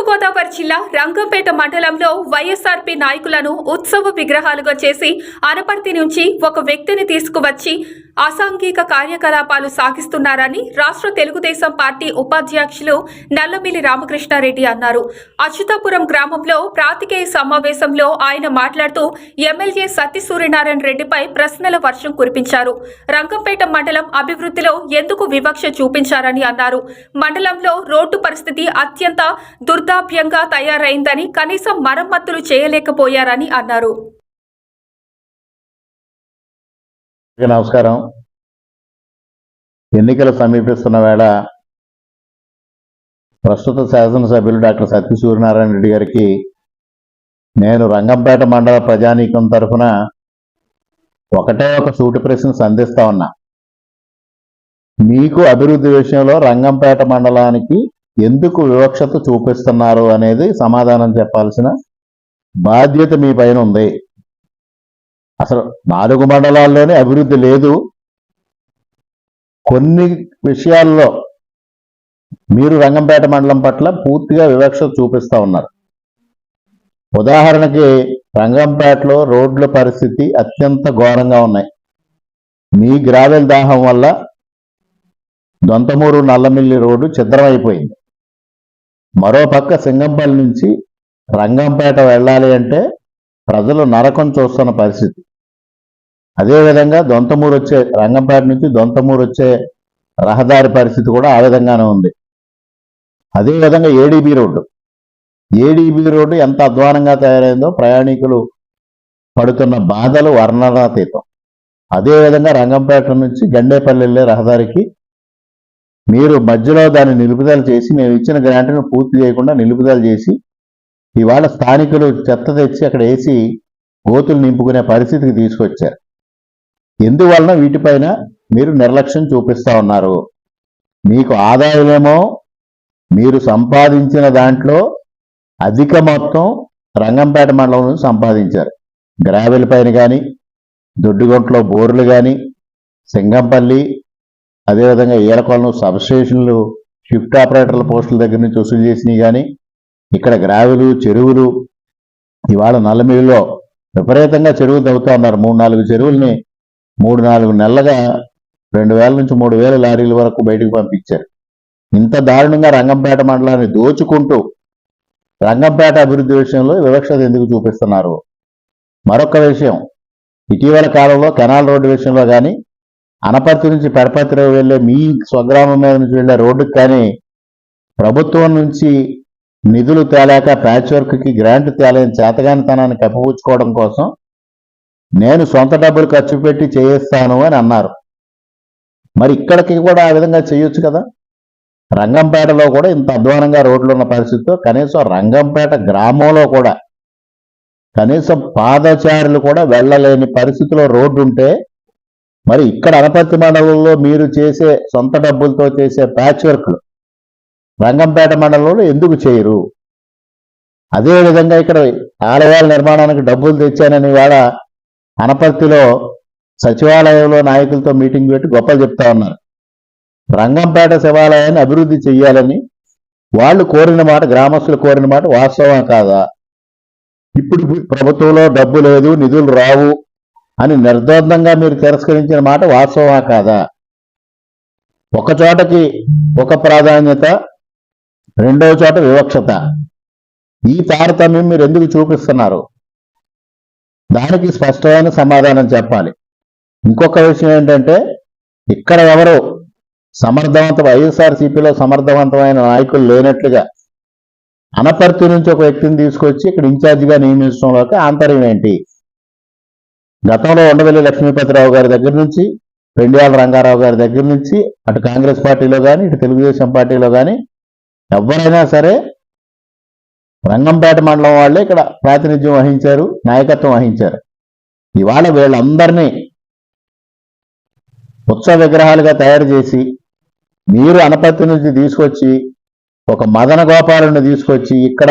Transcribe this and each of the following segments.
తూర్పుగోదావరి జిల్లా రంగంపేట మండలంలో వైఎస్ఆర్పీ నాయకులను ఉత్సవ విగ్రహాలుగా చేసి అనపర్తి నుంచి ఒక వ్యక్తిని తీసుకువచ్చి అసాంఘిక కార్యకలాపాలు సాగిస్తున్నారని రాష్ట్ర తెలుగుదేశం పార్టీ ఉపాధ్యక్షులు నల్లమిల్లి రామకృష్ణారెడ్డి అన్నారు. అచ్యుతాపురం గ్రామంలో ప్రాతికేయ సమావేశంలో ఆయన మాట్లాడుతూ ఎమ్మెల్యే సత్య సూర్యనారాయణ రెడ్డిపై ప్రశ్నల వర్షం కురిపించారు. రంగంపేట మండలం అభివృద్ధిలో ఎందుకు వివక్ష చూపించారని అన్నారు. మండలంలో రోడ్డు పరిస్థితి అత్యంత వృద్ధాప్యంగా తయారైందని కనీసం మరమ్మతులు చేయలేకపోయారని అన్నారు. నమస్కారం. ఎన్నికలు సమీపిస్తున్న వేళ ప్రస్తుత శాసనసభ్యులు డాక్టర్ సత్య సూర్యనారాయణ రెడ్డి గారికి నేను రంగంపేట మండల ప్రజానీకం తరఫున ఒకటే ఒక సూటి ప్రశ్న సంధిస్తా ఉన్నా. మీకు అభివృద్ధి విషయంలో రంగంపేట మండలానికి ఎందుకు వివక్షత చూపిస్తున్నారు అనేది సమాధానం చెప్పాల్సిన బాధ్యత మీ పైన ఉంది. అసలు నాలుగు మండలాల్లోనే అభివృద్ధి లేదు. కొన్ని విషయాల్లో మీరు రంగంపేట మండలం పట్ల పూర్తిగా వివక్ష చూపిస్తా ఉన్నారు. ఉదాహరణకి రంగంపేటలో రోడ్ల పరిస్థితి అత్యంత ఘోరంగా ఉన్నాయి. మీ గ్రావెల్ దాహం వల్ల దొంతమూరు నల్లమిల్లి రోడ్డు ఛిద్రమైపోయింది. మరో పక్క సింగంపల్లి నుంచి రంగంపేట వెళ్ళాలి అంటే ప్రజలు నరకం చూస్తున్న పరిస్థితి. అదేవిధంగా దొంతమూరు వచ్చే రంగంపేట నుంచి దొంతమూరు వచ్చే రహదారి పరిస్థితి కూడా ఆ విధంగానే ఉంది. అదేవిధంగా ఏడీబీ రోడ్డు. ఏడీబీ రోడ్డు ఎంత అధ్వానంగా తయారైందో ప్రయాణికులు పడుతున్న బాధలు వర్ణనాతీతం. అదేవిధంగా రంగంపేట నుంచి గండేపల్లి వెళ్ళే రహదారికి మీరు మధ్యలో దాన్ని నిలుపుదల చేసి మేము ఇచ్చిన గ్రాంట్ను పూర్తి చేయకుండా నిలుపుదల చేసి ఇవాళ స్థానికులు చెత్త తెచ్చి అక్కడ వేసి గోతులు నింపుకునే పరిస్థితికి తీసుకొచ్చారు. ఎందువలన వీటిపైన మీరు నిర్లక్ష్యం చూపిస్తా ఉన్నారు? మీకు ఆదాయమేమో మీరు సంపాదించిన దాంట్లో అధిక మొత్తం రంగంపేట మండలంలో సంపాదించారు. గ్రావెల్ పైన కానీ దొడ్డిగొంట్లో బోర్లు కానీ సింగంపల్లి అదేవిధంగా ఈలకొలను సబ్స్టేషన్లు షిఫ్ట్ ఆపరేటర్ల పోస్టుల దగ్గర నుంచి వసూలు చేసినవి కానీ ఇక్కడ గ్రావెలు చెరువులు ఇవాళ నల్లమిల్లిలో విపరీతంగా చెరువులు తవ్వుతా ఉన్నారు. మూడు నాలుగు చెరువుల్ని మూడు నాలుగు నెలలుగా రెండు వేల నుంచి మూడు వేల లారీల వరకు బయటకు పంపించారు. ఇంత దారుణంగా రంగంపేట మండలాన్ని దోచుకుంటూ రంగంపేట అభివృద్ధి విషయంలో వివక్షత ఎందుకు చూపిస్తున్నారు? మరొక విషయం ఇటీవల కాలంలో కెనాల్ రోడ్డు విషయంలో కానీ అనపర్తి నుంచి పెడపర్తి వెళ్ళే మీ స్వగ్రామం మీద నుంచి వెళ్ళే రోడ్డుకి కానీ ప్రభుత్వం నుంచి నిధులు తేలాక ప్యాచ్ వర్క్కి గ్రాంట్ తేలేని చేతగానితనాన్ని కప్పిపుచ్చుకోవడం కోసం నేను సొంత డబ్బులు ఖర్చు పెట్టి చేయిస్తాను అని అన్నారు. మరి ఇక్కడికి కూడా ఆ విధంగా చేయొచ్చు కదా? రంగంపేటలో కూడా ఇంత అధ్వానంగా రోడ్లు ఉన్న పరిస్థితితో కనీసం రంగంపేట గ్రామంలో కూడా కనీసం పాదచారులు కూడా వెళ్ళలేని పరిస్థితిలో రోడ్డు ఉంటే మరి ఇక్కడ అనపర్తి మండలంలో మీరు చేసే సొంత డబ్బులతో చేసే ప్యాచ్ వర్క్లు రంగంపేట మండలంలో ఎందుకు చేయరు? అదేవిధంగా ఇక్కడ ఆలయాల నిర్మాణానికి డబ్బులు తెచ్చానని వాళ్ళ అనపర్తిలో సచివాలయంలో నాయకులతో మీటింగ్ పెట్టి గొప్పలు చెప్తా ఉన్నారు. రంగంపేట శివాలయాన్ని అభివృద్ధి చేయాలని వాళ్ళు కోరిన మాట గ్రామస్తులు కోరిన మాట వాస్తవం కాదా? ఇప్పుడు ప్రభుత్వంలో డబ్బు లేదు నిధులు రావు అని నిర్ద్వందంగా మీరు తిరస్కరించిన మాట వాస్తవా కాదా? ఒక చోటకి ఒక ప్రాధాన్యత రెండవ చోట వివక్షత. ఈ తారతమ్యం మీరు ఎందుకు చూపిస్తున్నారు? దానికి స్పష్టమైన సమాధానం చెప్పాలి. ఇంకొక విషయం ఏంటంటే ఇక్కడ ఎవరు సమర్థవంత వైఎస్ఆర్సీపీలో సమర్థవంతమైన నాయకులు లేనట్లుగా అనపర్తి నుంచి ఒక వ్యక్తిని తీసుకొచ్చి ఇక్కడ ఇన్ఛార్జిగా నియమించడంలోకి ఆంతర్యం ఏంటి? గతంలో ఉండవల్లి లక్ష్మీపతిరావు గారి దగ్గర నుంచి పెండియాల రంగారావు గారి దగ్గర నుంచి అటు కాంగ్రెస్ పార్టీలో కానీ ఇటు తెలుగుదేశం పార్టీలో కానీ ఎవరైనా సరే రంగంపేట మండలం వాళ్ళే ఇక్కడ ప్రాతినిధ్యం వహించారు నాయకత్వం వహించారు. ఇవాళ వీళ్ళందరినీ ఉత్సవ విగ్రహాలుగా తయారు చేసి మీరు అనపత్తి నుంచి తీసుకొచ్చి ఒక మదన గోపాలను తీసుకొచ్చి ఇక్కడ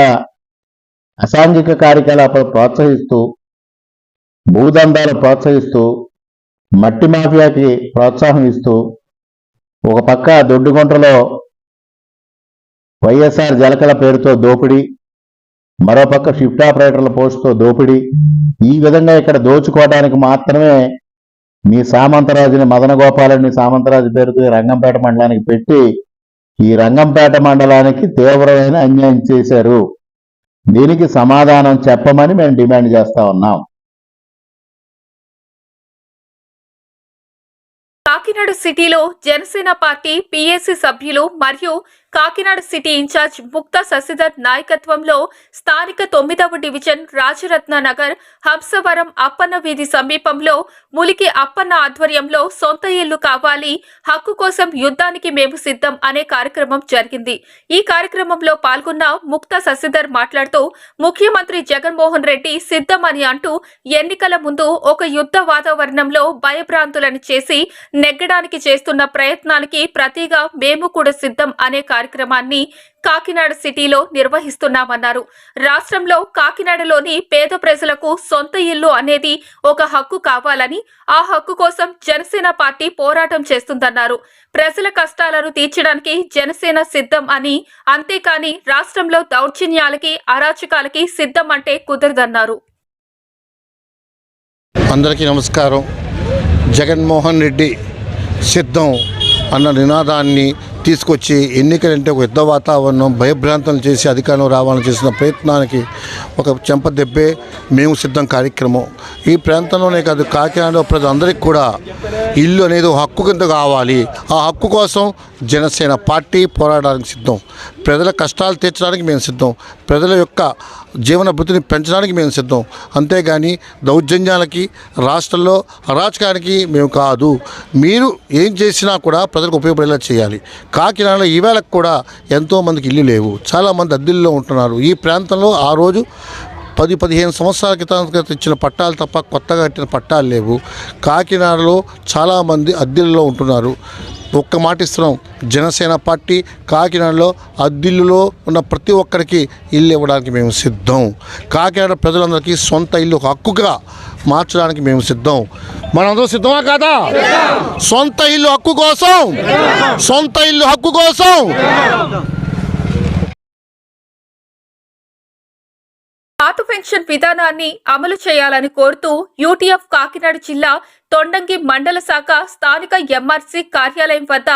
అసాంఘిక కార్యకలాపాలు ప్రోత్సహిస్తూ భూదందాలు ప్రోత్సహిస్తూ మట్టి మాఫియాకి ప్రోత్సాహం ఇస్తూ ఒక పక్క దొడ్డుగుంటలో వైఎస్ఆర్ జలకల పేరుతో దోపిడీ మరో పక్క షిఫ్ట్ ఆపరేటర్ల పోస్టుతో దోపిడీ ఈ విధంగా ఇక్కడ దోచుకోవడానికి మాత్రమే మీ సామంతరాజుని మదన గోపాలని సామంతరాజు పేరుతో రంగంపేట మండలానికి పెట్టి ఈ రంగంపేట మండలానికి తీవ్రమైన అన్యాయం చేశారు. దీనికి సమాధానం చెప్పమని మేము డిమాండ్ చేస్తా ఉన్నాం. కాకినాడ సిటీలో జనసేన పార్టీ పిఎస్సి సభ్యులు మరియు కాకినాడ సిటీ ఇన్ఛార్జ్ ముక్తా శశిధర్ నాయకత్వంలో స్థానిక తొమ్మిదవ డివిజన్ రాజరత్న నగర్ హంసవరం అప్పన్న వీధి సమీపంలో ములికి అప్పన్న ఆధ్వర్యంలో సొంత ఇల్లు కావాలి హక్కు కోసం యుద్ధానికి మేము సిద్ధం అనే కార్యక్రమం జరిగింది. ఈ కార్యక్రమంలో పాల్గొన్న ముక్తా శశిధర్ మాట్లాడుతూ ముఖ్యమంత్రి జగన్మోహన్ రెడ్డి సిద్ధం అని అంటూ ఎన్నికల ముందు ఒక యుద్ధ వాతావరణంలో భయభ్రాంతులను చేసి నెగ్గడానికి చేస్తున్న ప్రయత్నానికి ప్రతిగా మేము కూడా సిద్ధం అనే కార్యక్రమాన్ని కాకినాడ సిటీలో నిర్వహిస్తున్నామన్నారు. రాష్ట్రంలో కాకినాడలోని పేద ప్రజలకు సొంత ఇల్లు అనేది ఒక హక్కు కావాలని ఆ హక్కు కోసం జనసేన పార్టీ పోరాటం చేస్తుందన్నారు. ప్రజల కష్టాలను తీర్చడానికి జనసేన సిద్ధం అని అంతేకాని రాష్ట్రంలో దౌర్జన్యాలకి అరాచకాలకి సిద్ధం అంటే కుదరదన్నారు. అందరికీ నమస్కారం. జగన్మోహన్ రెడ్డి సిద్ధం అన్న నినాదాన్ని తీసుకొచ్చి ఎన్నికలంటే ఒక యుద్ధ వాతావరణం భయభ్రాంతలు చేసి అధికారంలో రావాలని చేసిన ప్రయత్నానికి ఒక చెంపదెబ్బే మేము సిద్ధం కార్యక్రమం. ఈ ప్రాంతంలోనే కాదు కాకినాడలో ప్రజలందరికీ కూడా ఇల్లు అనేది ఒక హక్కు కింద కావాలి. ఆ హక్కు కోసం జనసేన పార్టీ పోరాడడానికి సిద్ధం. ప్రజల కష్టాలు తీర్చడానికి మేము సిద్ధం. ప్రజల యొక్క జీవన భృతిని పెంచడానికి మేము సిద్ధం. అంతేగాని దౌర్జన్యాలకి రాష్ట్రంలో అరాచకానికి మేము కాదు. మీరు ఏం చేసినా కూడా ప్రజలకు ఉపయోగపడేలా చేయాలి. కాకినాడలో ఈవేళకు కూడా ఎంతోమందికి ఇల్లు లేవు. చాలామంది అద్దెల్లో ఉంటున్నారు. ఈ ప్రాంతంలో ఆ రోజు పది పదిహేను సంవత్సరాల క్రితం ఇచ్చిన పట్టాలు తప్ప కొత్తగా కట్టిన పట్టాలు లేవు. కాకినాడలో చాలామంది అద్దెల్లో ఉంటున్నారు. ఒక్క మాట ఇస్తున్నాం. జనసేన పార్టీ కాకినాడలో అద్దిల్లులో ఉన్న ప్రతి ఒక్కరికి ఇల్లు ఇవ్వడానికి మేము సిద్ధం. కాకినాడ ప్రజలందరికీ సొంత ఇల్లు ఒక హక్కుగా మార్చడానికి మేము సిద్ధం. మనందరం సిద్ధమా కాదా? సొంత ఇల్లు హక్కు కోసం. సొంత ఇల్లు హక్కు కోసం. పాత పెన్షన్ విధానాన్ని అమలు చేయాలని కోరుతూ యూటీఎఫ్ కాకినాడ జిల్లా తొండంగి మండల శాఖ స్థానిక ఎంఆర్సీ కార్యాలయం వద్ద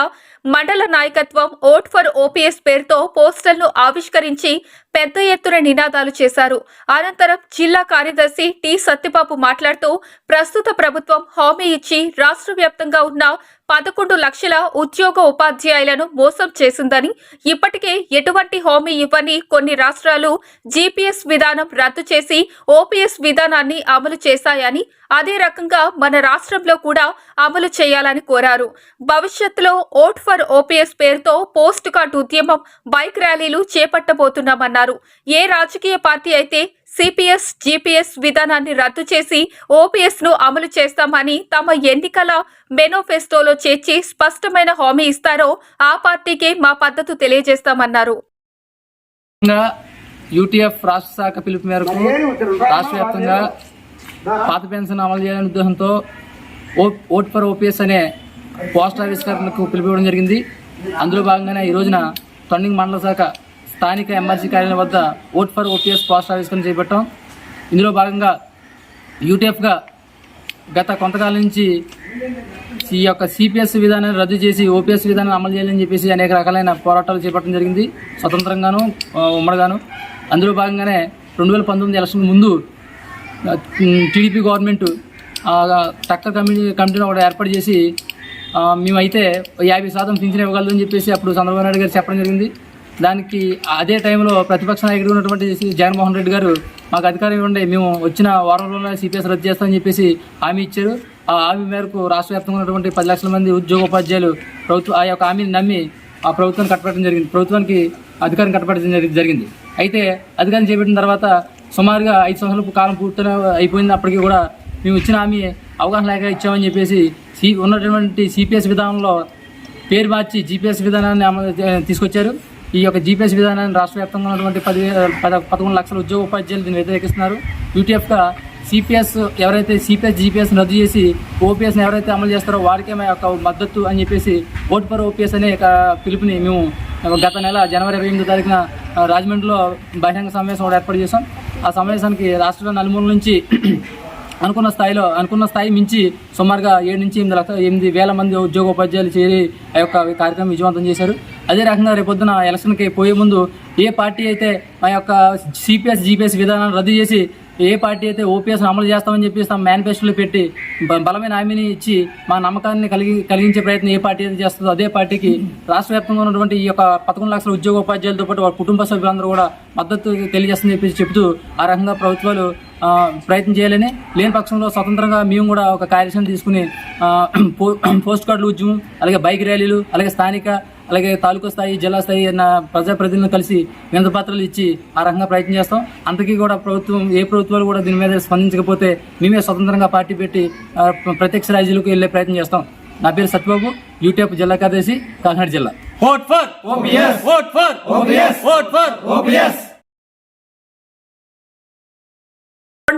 మండల నాయకత్వం ఓట్ ఫర్ ఓపీఎస్ పేరుతో పోస్టర్ను ఆవిష్కరించి పెద్ద ఎత్తున నినాదాలు చేశారు. అనంతరం జిల్లా కార్యదర్శి టి. సత్యబాబు మాట్లాడుతూ ప్రస్తుత ప్రభుత్వం హామీ ఇచ్చి రాష్ట్ర వ్యాప్తంగా ఉన్న పదకొండు లక్షల ఉద్యోగ ఉపాధ్యాయులను మోసం చేసిందని ఇప్పటికే ఎటువంటి హామీ ఇవ్వని కొన్ని రాష్ట్రాలు జీపీఎస్ విధానం రద్దు చేసి ఓపీఎస్ విధానాన్ని అమలు చేశాయని అదే రకంగా మన రాష్ట్రంలో కూడా అమలు చేయాలని కోరారు. భవిష్యత్తులో ఓట్ ఫర్ ఓపీఎస్ పేరుతో పోస్ట్ కార్డు ఉద్యమం బైక్ ర్యాలీలు చేపట్టబోతున్నామన్నారు. ఏ రాజకీయ పార్టీ అయితే సిపిఎస్ జిపిఎస్ విధానాన్ని రద్దు చేసి ఓపీఎస్ను అమలు చేస్తామని తమ ఎన్నికల మేనిఫెస్టోలో చేర్చి స్పష్టమైన హామీ ఇస్తారో ఆ పార్టీకే మా పద్ధతి తెలియజేస్తామన్నారు. యూటీఎఫ్ రాష్ట్ర శాఖ పిలుపు మేరకు రాష్ట్ర వ్యాప్తంగా పాత పెన్షన్ అమలు చేయాలనే ఉద్దేశంతో ఓ ఓట్ ఫర్ ఓపీఎస్ అనే పోస్టర్ ఆవిష్కరణకు పిలుపుకోవడం జరిగింది. అందులో భాగంగానే ఈ రోజున టర్నింగ్ మండల శాఖ స్థానిక ఎమ్మెల్సీ కార్యాలయం వద్ద ఓట్ ఫర్ ఓపీఎస్ పోస్టర్ ఆవిష్కరణ చేపట్టాం. ఇందులో భాగంగా యూటీఎఫ్గా గత కొంతకాలం నుంచి ఈ యొక్క సిపిఎస్ విధానాన్ని రద్దు చేసి ఓపీఎస్ విధానాన్ని అమలు చేయాలని చెప్పేసి అనేక రకాలైన పోరాటాలు చేపట్టడం జరిగింది. స్వతంత్రంగాను ఉమ్మడిగాను. అందులో భాగంగానే రెండు వేల పంతొమ్మిది ఎలక్షన్ ముందు టీడీపీ గవర్నమెంట్ ఆ, టక్కర్ కమిటీ కమిటీని ఒకటి ఏర్పాటు చేసి మేమైతే యాభై శాతం పింఛన్ ఇవ్వగలదని చెప్పేసి అప్పుడు చంద్రబాబు నాయుడు గారు చెప్పడం జరిగింది. దానికి అదే టైంలో ప్రతిపక్ష నాయకుడు ఉన్నటువంటి జగన్మోహన్ రెడ్డి గారు మాకు అధికారం ఇవ్వండి మేము వచ్చిన వారంలోనే సిపిఎస్ రద్దు చేస్తామని చెప్పేసి హామీ ఇచ్చారు. ఆ హామీ మేరకు రాష్ట్ర వ్యాప్తంగా ఉన్నటువంటి పది లక్షల మంది ఉద్యోగోపాధ్యాయులు ప్రభుత్వ ఆ యొక్క హామీని నమ్మి ఆ ప్రభుత్వాన్ని కట్టబెట్టడం జరిగింది. ప్రభుత్వానికి అధికారం కట్టబెట్టడం జరి- జరిగింది. అయితే అధికారం చేపట్టిన తర్వాత సుమారుగా ఐదు సంవత్సరాల కాలం పూర్తి అయిపోయింది అప్పటికి కూడా మేము ఇచ్చిన హామీ అవగాహన లేక ఇచ్చామని చెప్పేసి సి ఉన్నటువంటి సిపిఎస్ విధానంలో పేరు మార్చి జీపీఎస్ విధానాన్ని అమలు తీసుకొచ్చారు. ఈ యొక్క జీపీఎస్ విధానాన్ని రాష్ట్ర వ్యాప్తంగా ఉన్నటువంటి పది పద పదకొండు లక్షల ఉద్యోగ ఉపాధ్యాయులు దీన్ని వ్యతిరేకిస్తున్నారు. యూటీఎఫ్గా సిపిఎస్ ఎవరైతే సిపిఎస్ జీపీఎస్ రద్దు చేసి ఓపీఎస్ని ఎవరైతే అమలు చేస్తారో వారికే మా యొక్క మద్దతు అని చెప్పేసి ఓట్ ఫర్ ఓపీఎస్ అనే పిలుపుని మేము గత నెల జనవరి ఇరవై ఎనిమిదో తారీఖున రాజమండ్రిలో బహిరంగ సమావేశం కూడా ఏర్పాటు చేశాం. ఆ సమావేశానికి రాష్ట్ర నలుమూల నుంచి అనుకున్న స్థాయిలో అనుకున్న స్థాయి మించి సుమారుగా ఏడు నుంచి ఎనిమిది లక్ష ఎనిమిది వేల మంది ఉద్యోగోపాధ్యాయులు చేరి ఆ యొక్క కార్యక్రమం విజయవంతం చేశారు. అదే రకంగా రేపొద్దున ఎలక్షన్కి పోయే ముందు ఏ పార్టీ అయితే మా యొక్క సిపిఎస్ జీపీఎస్ విధానాన్ని రద్దు చేసి ఏ పార్టీ అయితే ఓపీఎస్ అమలు చేస్తామని చెప్పి తమ మేనిఫెస్టోలో పెట్టి బలమైన హామీని ఇచ్చి మా నమ్మకాన్ని కలిగి కలిగించే ప్రయత్నం ఏ పార్టీ అయితే చేస్తుందో అదే పార్టీకి రాష్ట్ర వ్యాప్తంగా ఉన్నటువంటి ఈ యొక్క పదకొండు లక్షల ఉద్యోగోపాధ్యాయులతో పాటు వారి కుటుంబ సభ్యులందరూ కూడా మద్దతు తెలియజేస్తుందని చెప్పి చెబుతూ ఆ రకంగా ప్రభుత్వాలు ప్రయత్నం చేయాలని లేని పక్షంలో స్వతంత్రంగా మేము కూడా ఒక కార్యాచరణ తీసుకుని పోస్ట్ కార్డులు ఉద్యమం అలాగే బైక్ ర్యాలీలు అలాగే స్థానిక అలాగే తాలూకా స్థాయి జిల్లా స్థాయి అన్న ప్రజాప్రతినిధులను కలిసి వినతి పత్రాలు ఇచ్చి ఆ రకంగా ప్రయత్నం చేస్తాం. అంతకీ కూడా ప్రభుత్వం ఏ ప్రభుత్వాలు కూడా దీని మీద స్పందించకపోతే మేమే స్వతంత్రంగా పార్టీ పెట్టి ప్రత్యక్ష రాజ్యాలకు వెళ్ళే ప్రయత్నం చేస్తాం. నా పేరు సత్యబాబు యూటీఎఫ్ జిల్లా కార్యదర్శి కాకినాడ జిల్లా. Vote for OPS vote for OPS vote for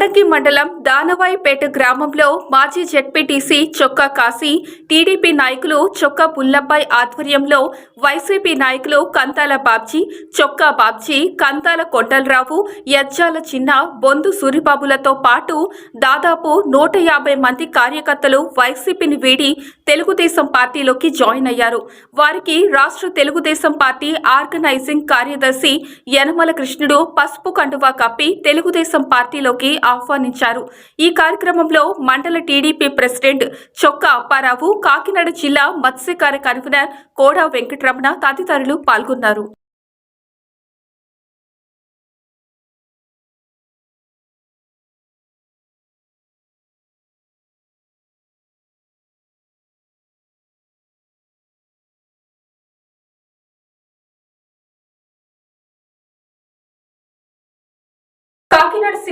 కొండకి మండలం దానవాయిపేట గ్రామంలో మాజీ జెడ్పీటీసీ చొక్కా కాశీ టీడీపీ నాయకులు చొక్కా పుల్లబ్బాయ్ ఆధ్వర్యంలో వైసీపీ నాయకులు కంతాల బాబ్జీ చొక్కా బాబ్జీ కంతాల కొండలరావు యజ్జాల చిన్న బొందు సూరిబాబులతో పాటు దాదాపు నూట యాభై మంది కార్యకర్తలు వైసీపీని వీడి తెలుగుదేశం పార్టీలోకి జాయిన్ అయ్యారు. వారికి రాష్ట్ర తెలుగుదేశం పార్టీ ఆర్గనైజింగ్ కార్యదర్శి యనమల కృష్ణుడు పసుపు కండువా కప్పి తెలుగుదేశం పార్టీలోకి ఆహ్వానించారు. ఈ కార్యక్రమంలో మండల టీడీపీ ప్రెసిడెంట్ చొక్కా అప్పారావు కాకినాడ జిల్లా మత్స్యకార కన్వీనర్ కోడా వెంకటరమణ తదితరులు పాల్గొన్నారు.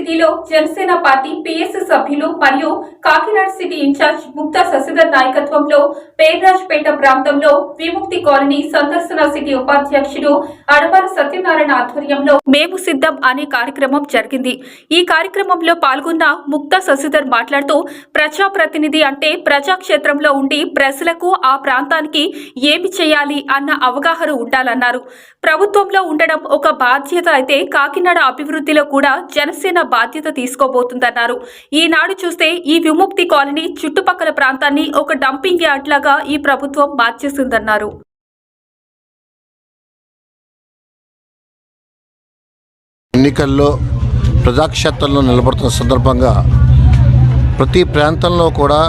సిటీలో జనసేన పార్టీ పిఎస్ సభ్యులు మరియు కాకినాడ సిటీ ఇన్ఛార్జ్ ముక్తా శశిధర్ నాయకత్వంలో పేర్రాజ్పేట ప్రాంతంలో విముక్తి కాలనీ సందర్శన సిటీ ఉపాధ్యక్షుడు అడపాల సత్యనారాయణ ఆధ్వర్యంలో మేము సిద్ధం అనే కార్యక్రమం జరిగింది. ఈ కార్యక్రమంలో పాల్గొన్న ముక్తా శశిధర్ మాట్లాడుతూ ప్రజాప్రతినిధి అంటే ప్రజాక్షేత్రంలో ఉండి ప్రజలకు ఆ ప్రాంతానికి ఏమి చేయాలి అన్న అవగాహన ఉండాలన్నారు. ప్రభుత్వంలో ఉండడం ఒక బాధ్యత అయితే కాకినాడ అభివృద్ధిలో కూడా జనసేన బాధ్యత తీసుకోబోతుందన్నారు. ఈనాడు చూస్తే ఈ విముక్తి కాలనీ చుట్టుపక్కల ప్రాంతాన్ని ఒక డంపింగ్ యార్డ్ లాగా ఈ ప్రభుత్వం మార్చేసిందన్నారు. ఎన్నికల్లో ప్రజాక్షేత్రంలో నిలబడుతున్న సందర్భంగా ప్రతి ప్రాంతంలో కూడా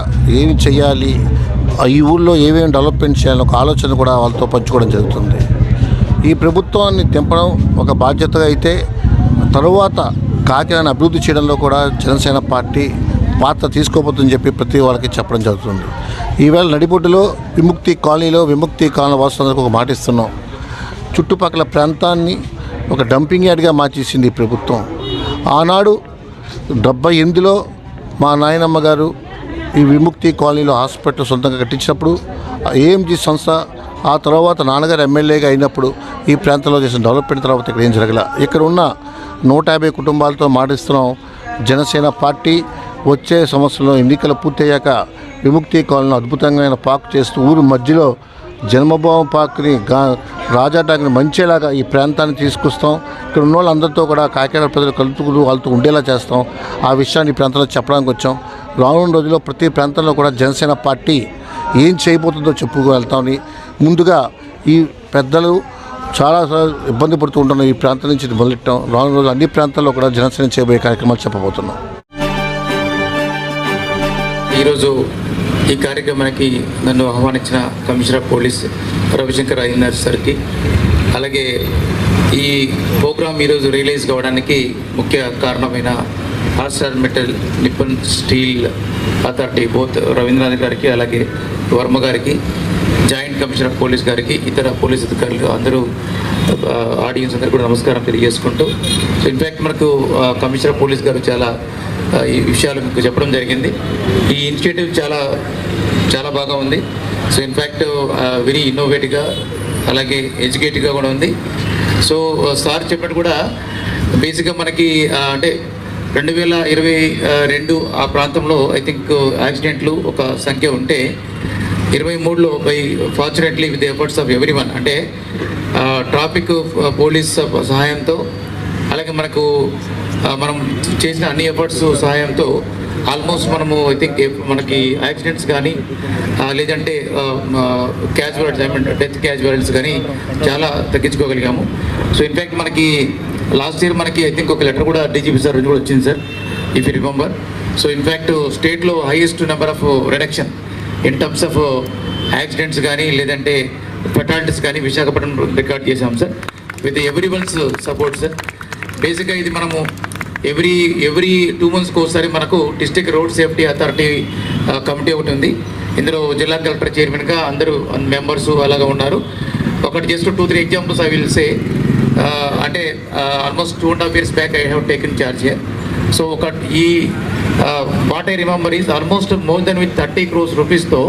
ఏమి చేయాలి ఆ ఈ ఊళ్ళో ఏమేమి డెవలప్మెంట్ చేయాలని ఒక ఆలోచన కూడా వాళ్ళతో పంచుకోవడం జరుగుతుంది. ఈ ప్రభుత్వాన్ని తెంపడం ఒక బాధ్యతగా అయితే తరువాత కాకినాడను అభివృద్ధి చేయడంలో కూడా జనసేన పార్టీ పాత్ర తీసుకోబోతుందని చెప్పి ప్రతి వాళ్ళకి చెప్పడం జరుగుతుంది. ఈవేళ నడిబొడ్డులో విముక్తి కాలనీలో విముక్తి కాలనీ వాసులందరికీ ఒక మాట ఇస్తున్నాం. చుట్టుపక్కల ప్రాంతాన్ని ఒక డంపింగ్ యార్డ్గా మార్చేసింది ఈ ప్రభుత్వం. ఆనాడు డెబ్బై ఎనిమిదిలో మా నాయనమ్మ గారు ఈ విముక్తి కాలనీలో హాస్పిటల్ సొంతంగా కట్టించినప్పుడు ఏఎంజీ సంస్థ ఆ తర్వాత నాన్నగారు ఎమ్మెల్యేగా అయినప్పుడు ఈ ప్రాంతంలో చేసిన డెవలప్మెంట్ తర్వాత ఇక్కడ ఏం జరగల. ఇక్కడ ఉన్న నూట యాభై కుటుంబాలతో మాటిస్తున్నాం. జనసేన పార్టీ వచ్చే సంవత్సరంలో ఎన్నికలు పూర్తయ్యాక విముక్తి కాలనీ అద్భుతంగా పార్క్ చేస్తూ ఊరు మధ్యలో జన్మభూమి పార్క్ని గా రాజాటాక్ని మంచేలాగా ఈ ప్రాంతాన్ని తీసుకొస్తాం. ఇక్కడ ఉన్న వాళ్ళందరితో కూడా కాకినాడ ప్రజలు కలుపుకుంటూ వాళ్ళతో ఉండేలా చేస్తాం. ఆ విషయాన్ని ఈ ప్రాంతంలో చెప్పడానికి వచ్చాం. రానున్న రోజుల్లో ప్రతి ప్రాంతంలో కూడా జనసేన పార్టీ ఏం చేయబోతుందో చెప్పుకు వెళ్తామని ముందుగా ఈ పెద్దలు చాలా సార్లు ఇబ్బంది పడుతూ ఉంటున్న ఈ ప్రాంతం నుంచి మొదలెట్టడం. రాను రోజు అన్ని ప్రాంతాల్లో కూడా జనసేన చేయబోయే కార్యక్రమాలు చెప్పబోతున్నాం. ఈరోజు ఈ కార్యక్రమానికి నన్ను ఆహ్వానించిన కమిషనర్ పోలీస్ రవిశంకర్ అయ్యనార్ సార్కి. అలాగే ఈ ప్రోగ్రామ్ ఈరోజు రిలీజ్ కావడానికి ముఖ్య కారణమైన Arcelor Mittal Nippon steel authority both Ravindranath గారికి అలాగే వర్మ గారికి జాయింట్ కమిషనర్ ఆఫ్ పోలీస్ గారికి ఇతర పోలీస్ అధికారులు అందరూ ఆడియన్స్ అందరూ కూడా నమస్కారం తెలియజేసుకుంటూ సో ఇన్ఫ్యాక్ట్ మనకు కమిషనర్ పోలీస్ గారు చాలా ఈ విషయాలు మీకు చెప్పడం జరిగింది. ఈ ఇనిషియేటివ్ చాలా చాలా బాగా ఉంది. సో ఇన్ఫ్యాక్ట్ వెరీ ఇన్నోవేటివ్గా అలాగే ఎడ్యుకేటివ్గా కూడా ఉంది. సో సార్ చెప్పినట్టు కూడా బేసిక్గా మనకి అంటే రెండు వేల ఇరవై రెండు ఆ ప్రాంతంలో ఐ థింక్ యాక్సిడెంట్లు ఒక సంఖ్య ఉంటే ఇరవై మూడులో by fortunately with efforts of every one అంటే ట్రాఫిక్ పోలీస్ సహాయంతో అలాగే మనకు మనం చేసిన అన్ని ఎఫర్ట్స్ సహాయంతో ఆల్మోస్ట్ మనము ఐ థింక్ మనకి యాక్సిడెంట్స్ కానీ లేదంటే casualties I mean death casualties కానీ చాలా తగ్గించుకోగలిగాము. సో ఇన్ఫ్యాక్ట్ మనకి లాస్ట్ ఇయర్ మనకి ఐ థింక్ ఒక లెటర్ కూడా డీజీపీ సార్ నుంచి కూడా వచ్చింది sir if you remember so in fact స్టేట్లో highest number of reduction in terms of accidents కానీ లేదంటే ఫెటాలిటీస్ కానీ విశాఖపట్నం రికార్డ్ చేశాం sir with everyone's support sir బేసిక్గా ఇది మనము ఎవ్రీ ఎవ్రీ టూ మంత్స్కి ఒకసారి మనకు district road safety authority committee ఒకటి ఉంది. ఇందులో జిల్లా కలెక్టర్ చైర్మన్గా అందరూ uh, మెంబర్స్ అలాగా ఉన్నారు. ఒకటి just two three examples I will say అంటే almost two and half years back I have taken charge so ఒక ఈ what I remember is almost more than with thirty crores రూపీస్తో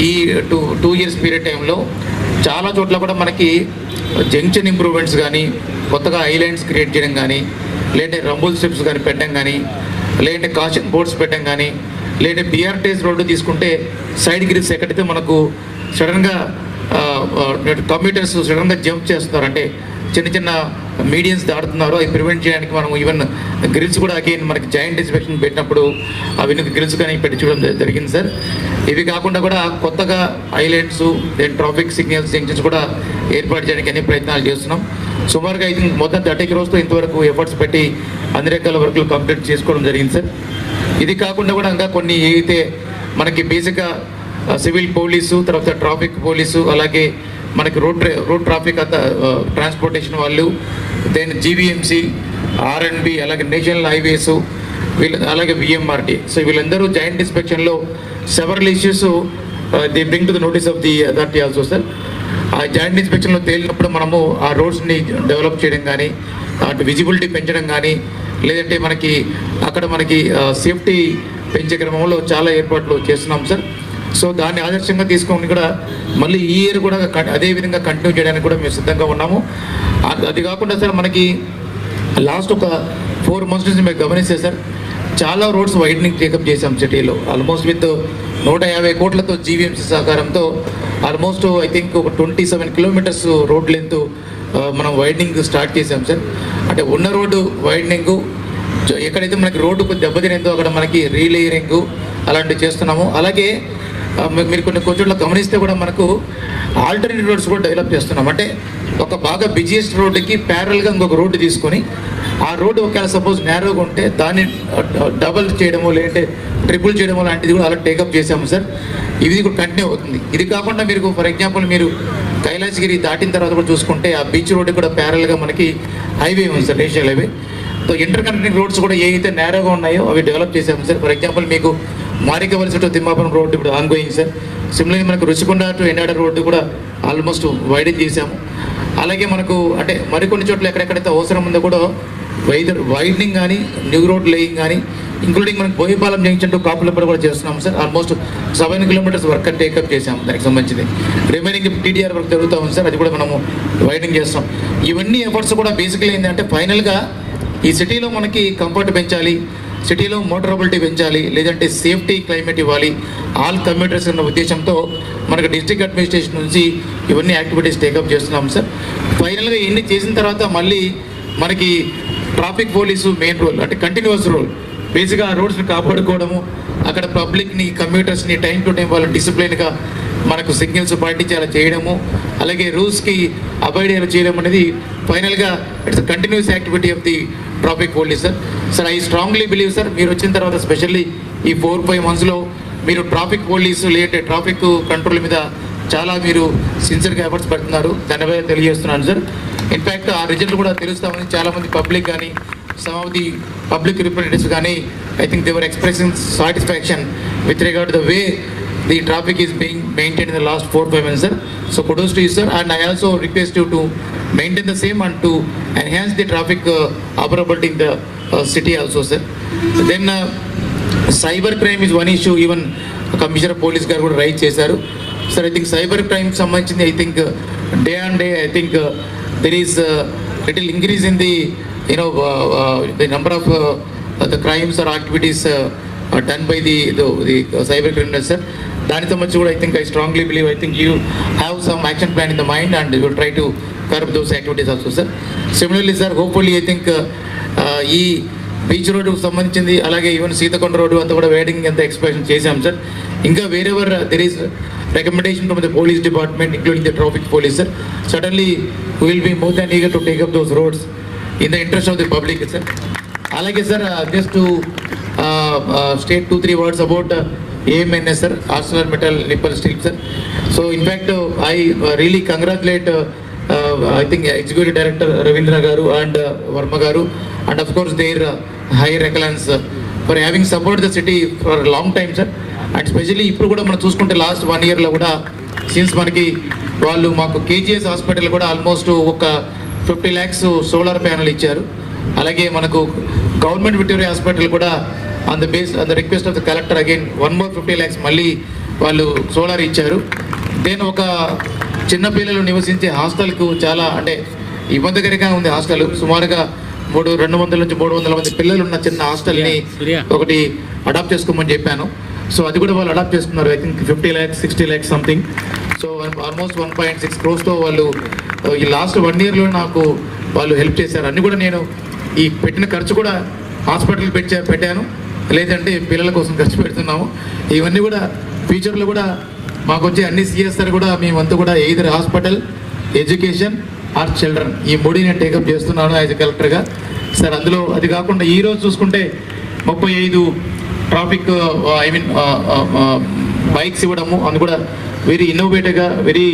ఈ two two years period టైంలో చాలా చోట్ల కూడా మనకి junction improvements కానీ కొత్తగా ఐలాండ్స్ క్రియేట్ చేయడం కానీ లేదంటే రంబుల్ స్ట్రిప్స్ కానీ పెట్టడం కానీ లేదంటే కాషన్ బోర్డ్స్ పెట్టడం కానీ లేదంటే బిఆర్టీఎస్ రోడ్డు తీసుకుంటే సైడ్ గ్రిప్స్ ఎక్కడైతే మనకు సడన్గా కంప్యూటర్స్ సడన్గా జంప్ చేస్తున్నారు అంటే చిన్న చిన్న మీడియన్స్ దాడుతున్నారు అవి ప్రివెంట్ చేయడానికి మనం ఈవెన్ గ్రిల్స్ కూడా అగైన్ మనకి జాయింట్ ఇన్స్పెక్షన్ పెట్టినప్పుడు అవి గ్రిల్స్ కానీ పెట్టి చూడడం జరిగింది సార్. ఇవి కాకుండా కూడా కొత్తగా islands then traffic signals junctions కూడా ఏర్పాటు చేయడానికి అన్ని ప్రయత్నాలు చేస్తున్నాం. సుమారుగా ఇది మొత్తం థర్టీ క్రోస్తో ఇంతవరకు ఎఫర్ట్స్ పెట్టి అన్ని రకాల వర్కులు కంప్లీట్ చేసుకోవడం జరిగింది సార్. ఇది కాకుండా కూడా ఇంకా కొన్ని ఏవైతే మనకి బేసిక్గా సివిల్ పోలీసు తర్వాత ట్రాఫిక్ పోలీసు అలాగే మనకి రోడ్ రోడ్ ట్రాఫిక్ అంతా ట్రాన్స్పోర్టేషన్ వాళ్ళు then GVMC R and B అలాగే నేషనల్ హైవేస్ వీళ్ళ అలాగే విఎంఆర్టీ సో వీళ్ళందరూ joint ఇన్స్పెక్షన్లో several issues the bring to the notice of the authority also sir ఆ జాయింట్ ఇన్స్పెక్షన్లో తేలినప్పుడు మనము ఆ రోడ్స్ని డెవలప్ చేయడం కానీ అటు విజిబిలిటీ పెంచడం కానీ లేదంటే మనకి అక్కడ మనకి సేఫ్టీ పెంచే క్రమంలో చాలా ఏర్పాట్లు చేస్తున్నాం సార్ సో దాన్ని ఆదర్శంగా తీసుకొని కూడా మళ్ళీ ఈ ఇయర్ కూడా కన్- అదే విధంగా కంటిన్యూ చేయడానికి కూడా మేము సిద్ధంగా ఉన్నాము. అది కాకుండా సార్ మనకి లాస్ట్ ఒక ఫోర్ మంత్స్ నుంచి మేము గమనిస్తే సార్ చాలా రోడ్స్ వైడనింగ్ టేకప్ చేశాం సిటీలో. ఆల్మోస్ట్ విత్ నూట యాభై కోట్లతో జీవీఎంసీ సహకారంతో ఆల్మోస్ట్ ఐ థింక్ ఒక twenty seven kilometres road length మనం వైడనింగ్ స్టార్ట్ చేసాం సార్. అంటే ఉన్న రోడ్డు వైడనింగ్ ఎక్కడైతే మనకి రోడ్డు దెబ్బతినేందో అక్కడ మనకి రీలేయరింగ్ అలాంటివి చేస్తున్నాము. అలాగే మీరు కొన్ని కొంచెం గమనిస్తే కూడా మనకు ఆల్టర్నేటివ్ రోడ్స్ కూడా డెవలప్ చేస్తున్నాం. అంటే ఒక బాగా బిజియెస్ట్ రోడ్డుకి ప్యారల్గా ఇంకొక రోడ్డు తీసుకొని ఆ రోడ్డు ఒకవేళ సపోజ్ నేరోగా ఉంటే దాన్ని డబల్ చేయడము లేదంటే ట్రిపుల్ చేయడము లాంటిది కూడా అలా టేకప్ చేసాము సార్. ఇది కూడా కంటిన్యూ అవుతుంది. ఇది కాకుండా మీరు ఫర్ ఎగ్జాంపుల్ మీరు కైలాసగిరి దాటిన తర్వాత కూడా చూసుకుంటే ఆ బీచ్ రోడ్డు కూడా ప్యారల్గా మనకి హైవే ఉంది sir national highway so interconnecting roads కూడా ఏ అయితే నేరోగా ఉన్నాయో అవి డెవలప్ చేసాము సార్. ఫర్ ఎగ్జాంపుల్ మీకు మారికవలసి టు తిమ్మాపురం రోడ్డు ఇప్పుడు ఆన్గోయింగ్ సార్. సిమిలర్లీ మనకు రుచికొండ టు ఎండాడ రోడ్డు కూడా ఆల్మోస్ట్ వైడెన్ చేశాము అలాగే మనకు అంటే మరికొన్ని చోట్ల ఎక్కడెక్కడైతే అవసరం ఉందో కూడా వైదర్ వైడనింగ్ కానీ న్యూ రోడ్ లేయింగ్ కానీ ఇంక్లూడింగ్ మనం బోయిపాలెం జంక్షన్ టు కాపులపల్లి కూడా చేస్తున్నాం sir. Almost seven kilometres work take up చేసాం దానికి సంబంధించింది. రిమైనింగ్ టీడీఆర్ వర్క్ జరుగుతూ ఉంది సార్. అది కూడా మనము వైడనింగ్ చేస్తాం. ఇవన్నీ ఎఫర్ట్స్ కూడా బేసిక్లీ ఏంటంటే ఫైనల్గా ఈ సిటీలో మనకి కంఫర్ట్ పెంచాలి. సిటీలో మోటరబిలిటీ పెంచాలి లేదంటే సేఫ్టీ క్లైమేట్ ఇవ్వాలి. ఆల్ కమ్యూటర్స్ అన్న ఉద్దేశంతో మనకు డిస్ట్రిక్ట్ అడ్మినిస్ట్రేషన్ నుంచి ఇవన్నీ యాక్టివిటీస్ టేకప్ చేస్తున్నాం సార్. ఫైనల్గా ఇవన్నీ చేసిన తర్వాత మళ్ళీ మనకి ట్రాఫిక్ పోలీసు మెయిన్ రోల్ అంటే కంటిన్యూస్ రోల్. బేసిక్గా ఆ రోడ్స్ని కాపాడుకోవడము అక్కడ పబ్లిక్ని కమ్యూటర్స్ని టైం టు టైం వాళ్ళని డిసిప్లిన్గా మనకు సిగ్నల్స్ పాటించేలా చేయడము అలాగే రూల్స్కి అవాయిడ్ చేయడం అనేది ఫైనల్గా it's continuous activity of the traffic police sir sir I strongly believe sir మీరు వచ్చిన తర్వాత స్పెషల్లీ ఈ ఫోర్ ఫైవ్ మంత్స్లో మీరు ట్రాఫిక్ పోలీస్ లేదంటే ట్రాఫిక్ కంట్రోల్ మీద చాలా మీరు సిన్సియర్గా ఎఫర్ట్స్ పెడుతున్నారు. దానిపై తెలియజేస్తున్నాను సార్ ఇన్ఫ్యాక్ట్ ఆ రిజల్ట్ కూడా తెలుస్తామని చాలామంది పబ్లిక్ కానీ some of the public representatives కానీ I think they're expressing satisfaction with regard the way the traffic is being maintain in the last four five months sir so produce to you sir and I also request you to maintain the same and to enhance the traffic uh, operability in the uh, city also, sir. Then uh, cyber crime is one issue even commissioner police గారు కూడా raise చేశారు. Sir I think cyber crime సంబంధించింది I think day and day I think there is little increase in the you know the number of the crimes or activities done by the the cyber criminals sir దానితో సంబంధించి కూడా I think I strongly believe I think you have some action plan in the mind and you try to curb those activities also sir similarly sir hopefully I think ఈ beach రోడ్డుకు సంబంధించింది అలాగే even Seethakonda road అంతా కూడా wading అంతా expression చేశాం sir ఇంకా wherever there is recommendation from the police department including the traffic police sir suddenly will be more than eager to take up those roads in the interest of the public sir అలాగే sir just to state two three words about AMNS sir Arcelor Mittal Nippon steel sir so in fact I really congratulate I think executive director Ravindra garu and Varma garu and of course there high excellence for having support the city for long time sir and specially ఇప్పుడు కూడా మనం చూసుకుంటే last one ఇయర్లో కూడా since మనకి వాళ్ళు మాకు KGS hospital కూడా ఆల్మోస్ట్ ఒక ఫిఫ్టీ ల్యాక్స్ సోలార్ ప్యానల్ ఇచ్చారు. అలాగే మనకు గవర్నమెంట్ విక్టోరియా హాస్పిటల్ కూడా on the base on the request of the collector again one more fifty lakhs మళ్ళీ వాళ్ళు సోలార్ ఇచ్చారు. దెన్ ఒక చిన్న పిల్లలు నివసించే హాస్టల్కు చాలా అంటే ఇబ్బందికరంగా ఉంది హాస్టల్. సుమారుగా మూడు రెండు వందల నుంచి మూడు వందల మంది పిల్లలు ఉన్న చిన్న హాస్టల్ని ఒకటి అడాప్ట్ చేసుకోమని చెప్పాను. సో అది కూడా వాళ్ళు అడాప్ట్ చేసుకున్నారు. I think fifty lakhs sixty lakhs something. So almost one point six క్రోస్తో వాళ్ళు ఈ లాస్ట్ వన్ ఇయర్లో నాకు వాళ్ళు హెల్ప్ చేశారు. అన్ని కూడా నేను ఈ పెట్టిన ఖర్చు కూడా హాస్పిటల్ పెట్టా పెట్టాను. లేదంటే పిల్లల కోసం ఖర్చు పెడుతున్నాము. ఇవన్నీ కూడా ఫ్యూచర్లో కూడా మాకు వచ్చే అన్ని సిఎస్ఆర్ కూడా మేమంతా కూడా either hospital education or children ఈ మూడు నేను టేకప్ చేస్తున్నాను యాజ్ కలెక్టర్గా సార్ అందులో అది కాకుండా ఈరోజు చూసుకుంటే ముప్పై ఐదు ట్రాఫిక్ ఐ మీన్ బైక్స్ ఇవ్వడము. అది కూడా వెరీ ఇన్నోవేటివ్గా వెరీ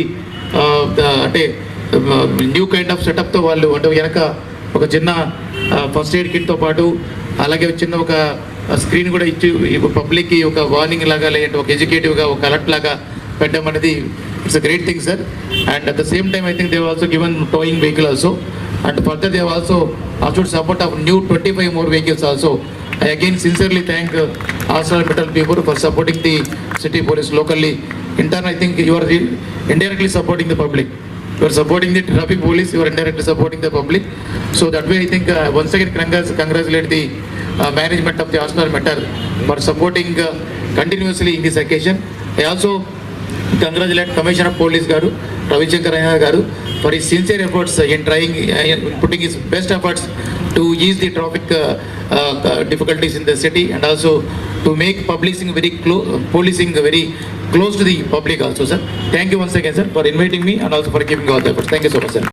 అంటే న్యూ కైండ్ ఆఫ్ సెటప్తో వాళ్ళు అంటే వెనక ఒక చిన్న ఫస్ట్ ఎయిడ్ కిట్తో పాటు అలాగే చిన్న ఒక స్క్రీన్ కూడా ఇచ్చి పబ్లిక్కి ఒక వార్నింగ్ లాగా లేదంటే ఒక ఎడ్యుకేటివ్గా ఒక అలర్ట్ లాగా పెట్టడం అనేది it's great thing sir and at the same time I think they've also given towing vehicle also and further they've also added support of new twenty five more vehicles also I again sincerely thank astral patrol people for supporting the city police locally in turn I think your indirectly supporting the public your supporting the traffic police your indirectly supporting the public so that way I think once again congratulate the management of the arsenal metal for supporting uh, continuously in this occasion i also congratulate commissioner of police garu ravichankar Ayya garu for his sincere efforts in trying in putting his best efforts to ease the traffic uh, uh, uh, difficulties in the city and also to make policing very close policing very close to the public also sir thank you once again sir for inviting me and also for giving all the efforts thank you so much sir